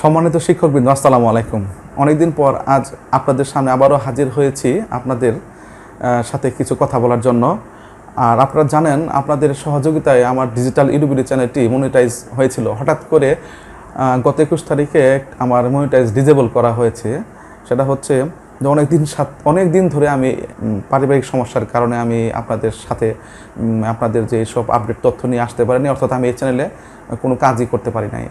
সম্মানিত শিক্ষকবৃন্দ, আসসালামু আলাইকুম। অনেকদিন পর আজ আপনাদের সামনে আবারও হাজির হয়েছি আপনাদের সাথে কিছু কথা বলার জন্য। আর আপনারা জানেন, আপনাদের সহযোগিতায় আমার ডিজিটাল ইউটিউবের চ্যানেলটি মনিটাইজ হয়েছিল। হঠাৎ করে গত একুশ তারিখে আমার মনিটাইজ ডিজেবল করা হয়েছে। সেটা হচ্ছে অনেক দিন অনেক দিন ধরে আমি পারিবারিক সমস্যার কারণে আমি আপনাদের সাথে আপনাদের যে সব আপডেট তথ্য নিয়ে আসতে পারিনি, অর্থাৎ আমি এই চ্যানেলে কোনো কাজই করতে পারি নাই।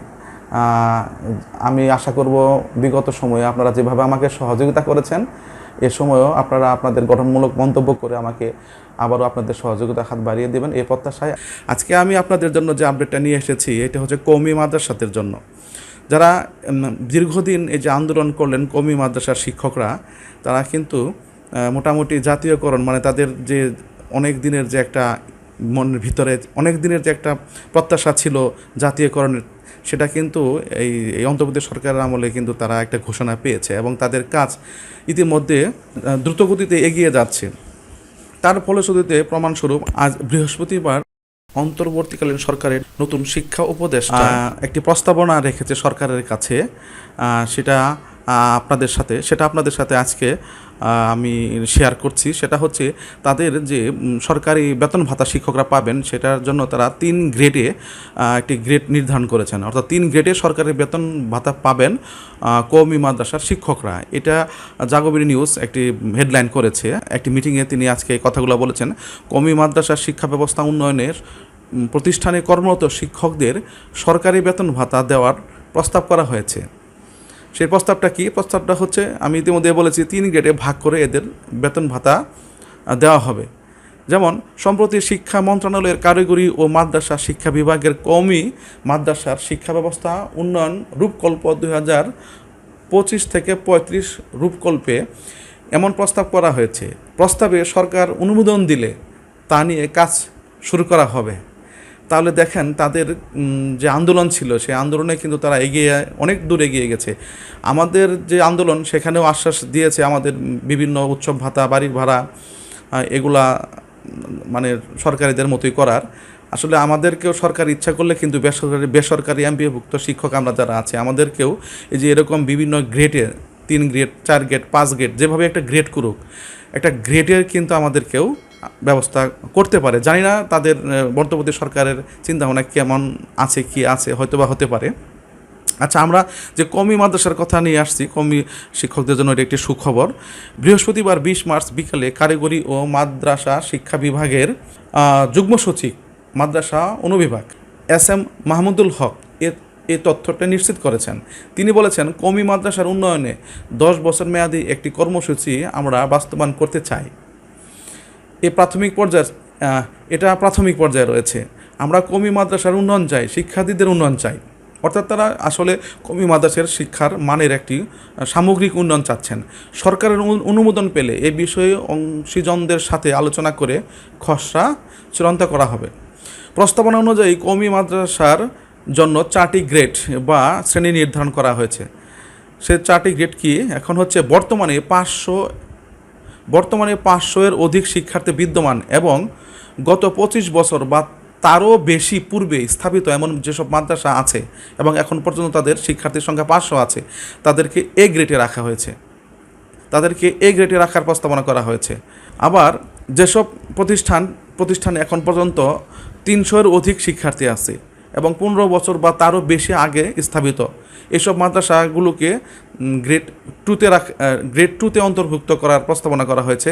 আমি আশা করব বিগত সময়ে আপনারা যেভাবে আমাকে সহযোগিতা করেছেন, এ সময়ও আপনারা আপনাদের গঠনমূলক মন্তব্য করে আমাকে আবারও আপনাদের সহযোগিতা হাত বাড়িয়ে দেবেন এই প্রত্যাশায়। আজকে আমি আপনাদের জন্য যে আপডেটটা নিয়ে এসেছি, এটা হচ্ছে কৌমি মাদ্রাসাদের জন্য। যারা দীর্ঘদিন এই যে আন্দোলন করলেন কমি মাদ্রাসার শিক্ষকরা, তারা কিন্তু মোটামুটি জাতীয়করণ মানে তাদের যে অনেক দিনের যে একটা মনের ভিতরে, অনেক দিনের যে একটা প্রত্যাশা ছিল জাতীয়করণের, সেটা কিন্তু এই এই অন্তর্বর্তী সরকারের আমলে কিন্তু তারা একটা ঘোষণা পেয়েছে এবং তাদের কাজ ইতিমধ্যে দ্রুতগতিতে এগিয়ে যাচ্ছে। তার ফলশ্রুতিতে প্রমাণস্বরূপ আজ বৃহস্পতিবার অন্তর্বর্তীকালীন সরকারের নতুন শিক্ষা উপদেশ একটি প্রস্তাবনা রেখেছে সরকারের কাছে। সেটা আপনাদের সাথে, সেটা আপনাদের সাথে আজকে আমি শেয়ার করছি। সেটা হচ্ছে তাদের যে সরকারি বেতন ভাতা শিক্ষকরা পাবেন, সেটার জন্য তারা তিন গ্রেডে একটি গ্রেড নির্ধারণ করেছেন। অর্থাৎ তিন গ্রেডে সরকারি বেতন ভাতা পাবেন কৌমি মাদ্রাসার শিক্ষকরা। এটা জাগবিনী নিউজ একটি হেডলাইন করেছে। একটি মিটিংয়ে তিনি আজকে এই কথাগুলো বলেছেন। কৌমি মাদ্রাসার শিক্ষা ব্যবস্থা উন্নয়নের প্রতিষ্ঠানে কর্মরত শিক্ষকদের সরকারি বেতন ভাতা দেওয়ার প্রস্তাব করা হয়েছে। সেই প্রস্তাবটা কি? প্রস্তাবটা হচ্ছে, আমি ইতিমধ্যে বলেছি, তিন গ্রেডে ভাগ করে এদের বেতন ভাতা দেওয়া হবে। যেমন, সম্প্রতি শিক্ষা মন্ত্রণালয়ের কারিগরি ও মাদ্রাসা শিক্ষা বিভাগের কওমি মাদ্রাসার শিক্ষা ব্যবস্থা উন্নয়ন রূপকল্প দুই হাজার পঁচিশ থেকে পঁয়ত্রিশ রূপকল্পে এমন প্রস্তাব করা হয়েছে। প্রস্তাবে সরকার অনুমোদন দিলে তা নিয়ে কাজ শুরু করা হবে। তাহলে দেখেন তাদের যে আন্দোলন ছিল, সেই আন্দোলনে কিন্তু তারা এগিয়ে, অনেক দূর এগিয়ে গেছে। আমাদের যে আন্দোলন, সেখানেও আশ্বাস দিয়েছে আমাদের বিভিন্ন উৎসব ভাতা, বাড়ির ভাড়া এগুলা মানে সরকারিদের মতোই করার। আসলে আমাদেরকেও সরকার ইচ্ছা করলে কিন্তু বেসরকারি বেসরকারি এমপিভুক্ত শিক্ষক আমরা যারা আছে, আমাদেরকেও এই যে এরকম বিভিন্ন গ্রেডে, তিন গ্রেড, চার গ্রেড, পাঁচ গ্রেড, যেভাবে একটা গ্রেড করুক, একটা গ্রেডের কিন্তু আমাদেরকেও ব্যবস্থা করতে পারে। জানি না তাদের বর্তমানে সরকারের চিন্তাভাবনা কেমন আছে, কি আছে হয়তো বা হতে পারে। আচ্ছা আমরা যে কমি মাদ্রাসার কথা নিয়ে আসছি, কমি শিক্ষকদের জন্য এটা একটি সুখবর। বৃহস্পতিবার বিশ মার্চ বিকালে কারিগরি ও মাদ্রাসা শিক্ষা বিভাগের যুগ্ম সচিব, মাদ্রাসা অনুবিভাগ, এস এম মাহমুদুল হক এ এই তথ্যটা নিশ্চিত করেছেন। তিনি বলেছেন, কমি মাদ্রাসার উন্নয়নে দশ বছর মেয়াদী একটি কর্মসূচি আমরা বাস্তবায়ন করতে চাই। এ প্রাথমিক পর্যায়ে এটা প্রাথমিক পর্যায়ে রয়েছে। আমরা কমি মাদ্রাসার উন্নয়ন চাই, শিক্ষার্থীদের উন্নয়ন চাই। অর্থাৎ তারা আসলে কমি মাদ্রাসার শিক্ষার মানের একটি সামগ্রিক উন্নয়ন চাচ্ছেন। সরকারের অনুমোদন পেলে এ বিষয়ে অংশীজনদের সাথে আলোচনা করে খসড়া চূড়ান্ত করা হবে। প্রস্তাবনা অনুযায়ী কমি মাদ্রাসার জন্য চারটি গ্রেড বা শ্রেণি নির্ধারণ করা হয়েছে। সে চারটি গ্রেড কি? এখন হচ্ছে বর্তমানে পাঁচশো বর্তমানে পাঁচশো এর অধিক শিক্ষার্থী বিদ্যমান এবং গত পঁচিশ বছর বা তারও বেশি পূর্বে স্থাপিত এমন যেসব মাদ্রাসা আছে এবং এখন পর্যন্ত তাদের শিক্ষার্থীর সংখ্যা পাঁচশো আছে, তাদেরকে এ গ্রেটে রাখা হয়েছে। তাদেরকে এ গ্রেটে রাখার প্রস্তাবনা করা হয়েছে। আবার যেসব প্রতিষ্ঠান, প্রতিষ্ঠানে এখন পর্যন্ত তিনশোর অধিক শিক্ষার্থী আছে এবং পনেরো বছর বা তারও বেশি আগে স্থাপিত। এসব মাদ্রাসাগুলোকে গ্রেড টুতে রাখ গ্রেড টুতে অন্তর্ভুক্ত করার প্রস্তাবনা করা হয়েছে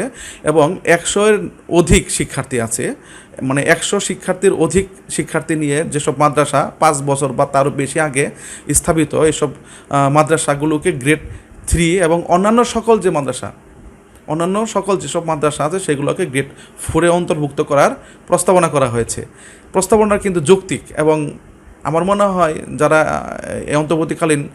এবং একশোর অধিক শিক্ষার্থী আছে। মানে একশো শিক্ষার্থীর অধিক শিক্ষার্থী নিয়ে যেসব মাদ্রাসা পাঁচ বছর বা তারও বেশি আগে স্থাপিত, এসব মাদ্রাসাগুলোকে গ্রেড থ্রি এবং অন্যান্য সকল যে মাদ্রাসা অন্যান্য সকল যেসব মাদ্রাসা আছে সেগুলোকে গ্রেড ফোরে অন্তর্ভুক্ত করার প্রস্তাবনা করা হয়েছে। প্রস্তাবনা কিন্তু যৌক্তিক এবং আমার মনে হয় যারা এই অন্তর্বর্তীকালীন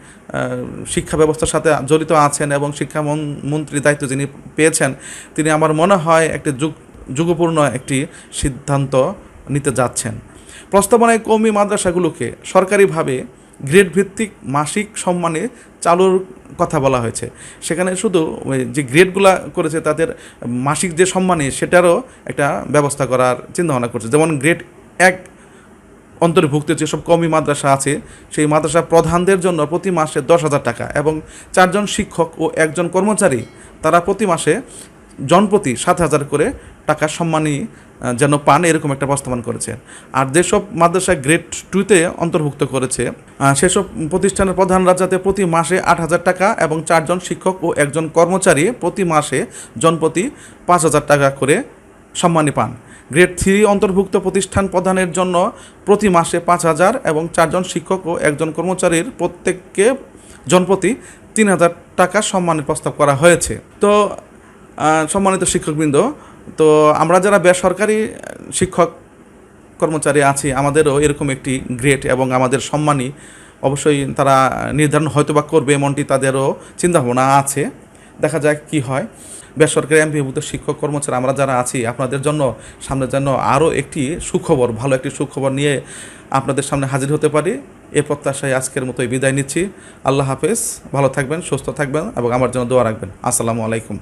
শিক্ষা ব্যবস্থার সাথে জড়িত আছেন এবং শিক্ষা মন- মন্ত্রীর দায়িত্ব যিনি পেয়েছেন, তিনি আমার মনে হয় একটি যুগ, যুগপূর্ণ একটি সিদ্ধান্ত নিতে যাচ্ছেন। প্রস্তাবনায় কৌমি মাদ্রাসাগুলোকে সরকারিভাবে গ্রেড ভিত্তিক মাসিক সম্মানে চালুর কথা বলা হয়েছে। সেখানে শুধু যে গ্রেডগুলা করেছে, তাদের মাসিক যে সম্মানে সেটারও একটা ব্যবস্থা করার চিন্তাভাবনা করছে। যেমন গ্রেড এক অন্তর্ভুক্ত যেসব কমি মাদ্রাসা আছে, সেই মাদ্রাসা প্রধানদের জন্য প্রতি মাসে দশ হাজার টাকা এবং চারজন শিক্ষক ও একজন কর্মচারী, তারা প্রতি মাসে জনপ্রতি সাত হাজার করে টাকা সম্মানী যেন পান এরকম একটা প্রস্তাবন করেছে। আর যেসব মাদ্রাসা গ্রেড টুতে অন্তর্ভুক্ত করেছে সেসব প্রতিষ্ঠানের প্রধানরা যাতে প্রতি মাসে আট হাজার টাকা এবং চারজন শিক্ষক ও একজন কর্মচারী প্রতি মাসে জনপ্রতি পাঁচ হাজার টাকা করে সম্মানী পান। গ্রেড থ্রি অন্তর্ভুক্ত প্রতিষ্ঠান প্রধানের জন্য প্রতি মাসে পাঁচ হাজার এবং চারজন শিক্ষক ও একজন কর্মচারীর প্রত্যেককে জনপ্রতি তিন হাজার টাকা সম্মানের প্রস্তাব করা হয়েছে। তো সম্মানিত শিক্ষকবৃন্দ তো আমরা যারা বেসরকারি শিক্ষক কর্মচারী আছি, আমাদেরও এরকম একটি গ্রেড এবং আমাদের সম্মানী অবশ্যই তারা নির্ধারণ হয়তোবা করবে এমনটি তাদেরও চিন্তাভাবনা আছে। দেখা যাক কি হয়। বেসরকারি এমপিভুক্ত শিক্ষক কর্মচারী আমরা যারা আছি, আপনাদের জন্য সামনে যেন আরও একটি সুখবর, ভালো একটি সুখবর নিয়ে আপনাদের সামনে হাজির হতে পারি। এ প্রত্যাশায় আজকের মতোই বিদায় নিচ্ছি। আল্লাহ হাফেজ। ভালো থাকবেন, সুস্থ থাকবেন এবং আমার জন্য দোয়া রাখবেন। আসসালামু আলাইকুম।